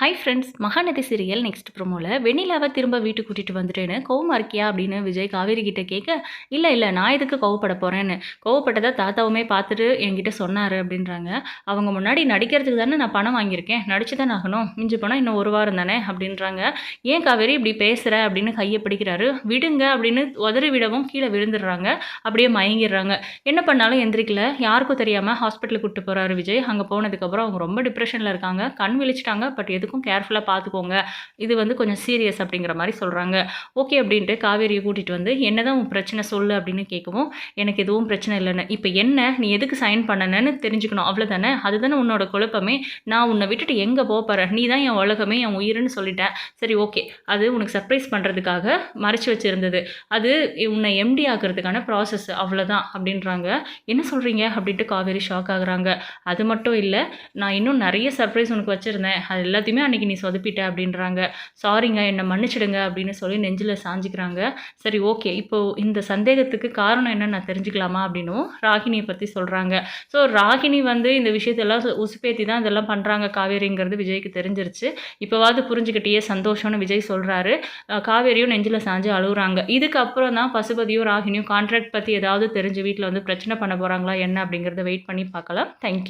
Hi friends Mahanadi serial next ப்ரோமோவில் வெண்ணிலாவை திரும்ப வீட்டுக்கு கூட்டிகிட்டு வந்துட்டேன்னு கோவமாக இருக்கியா அப்படின்னு விஜய் காவேரி கிட்ட கேட்க இல்லை இல்லை நான் எதுக்கு கோவப்பட போகிறேன்னு கோவப்பட்டதை தாத்தாவுமே பார்த்துட்டு என்கிட்ட சொன்னார் அப்படின்றாங்க. அவங்க முன்னாடி நடிக்கிறதுக்கு தானே நான் பணம் வாங்கியிருக்கேன். நடிச்சு தான் ஆகணும். மிஞ்சி போனால் இன்னும் ஒரு வாரம் தானே அப்படின்றாங்க. ஏன் காவேரி இப்படி பேசுகிற அப்படின்னு கையை பிடிக்கிறாரு. விடுங்க அப்படின்னு உதறி விடவும் கீழே விழுந்துடுறாங்க. அப்படியே மயங்கிடுறாங்க. என்ன பண்ணாலும் எந்திரிக்கல. யாருக்கும் தெரியாமல் ஹாஸ்பிட்டலுக்கு கூப்பிட்டு போகிறாரு விஜய். அங்கே போனதுக்கப்புறம் அவங்க ரொம்ப டிப்ரெஷனில் இருக்காங்க. கண் விழிச்சிட்டாங்க. பட் எதுக்கும் கேர்ஃபுல்லாக பார்த்துக்கோங்க இது வந்து கொஞ்சம் சீரியஸ் அப்படிங்கிற மாதிரி சொல்கிறாங்க ஓகே அப்படின்ட்டு காவேரியை கூட்டிகிட்டு வந்து என்னதான் உன் பிரச்சனை சொல்லு அப்படின்னு கேட்கவும் எனக்கு எதுவும் பிரச்சனை இல்லைன்னு. இப்போ என்ன? நீ எதுக்கு சைன் பண்ணனன்னு தெரிஞ்சுக்கணும். அவ்வளோதானே அதுதானே உன்னோட குழப்பமே. நான் உன்னை விட்டுட்டு எங்கே போகிறேன் நீ தான் என் உலகமே என் உயிருன்னு சொல்லிட்டேன். சரி ஓகே அது உனக்கு சர்ப்ரைஸ் பண்ணுறதுக்காக மறைச்சு வச்சுருந்தது. அது உன்னை எம்டி ஆக்கிறதுக்கான ப்ராசஸ் அவ்வளோதான் அப்படின்றாங்க. என்ன சொல்கிறீங்க அப்படின்ட்டு காவேரி ஷாக் ஆகுறாங்க. அது மட்டும் இல்லை நான் இன்னும் நிறைய சர்ப்ரைஸ் உனக்கு வச்சுருந்தேன். அது எல்லாத்தையுமே எல்லாத்தையுமே அன்றைக்கி நீ சொதப்பிட்ட அப்படின்றாங்க. சாரிங்க என்னை மன்னிச்சிடுங்க அப்படின்னு சொல்லி நெஞ்சில் சாஞ்சிக்கிறாங்க. சரி ஓகே. இப்போது இந்த சந்தேகத்துக்கு காரணம் என்னன்னு நான் தெரிஞ்சுக்கலாமா அப்படின்னும் ராகினியை பற்றி சொல்கிறாங்க ஸோ ராகினி வந்து இந்த விஷயத்தெல்லாம் உசுப்பேத்தி தான் இதெல்லாம் பண்ணுறாங்க காவேரிங்கிறது விஜய்க்கு தெரிஞ்சிருச்சு. இப்போவாது புரிஞ்சுக்கிட்டே சந்தோஷம்னு விஜய் சொல்கிறாரு காவேரியும் நெஞ்சில் சாஞ்சு அழுகுறாங்க இதுக்கப்புறம் தான் பசுபதியும் ராகினியும் கான்ட்ராக்ட் பற்றி ஏதாவது தெரிஞ்சு வீட்டில் வந்து பிரச்சனை பண்ண போகிறாங்களா என்ன அப்படிங்கிறத வெயிட் பண்ணி பார்க்கலாம். தேங்க்யூ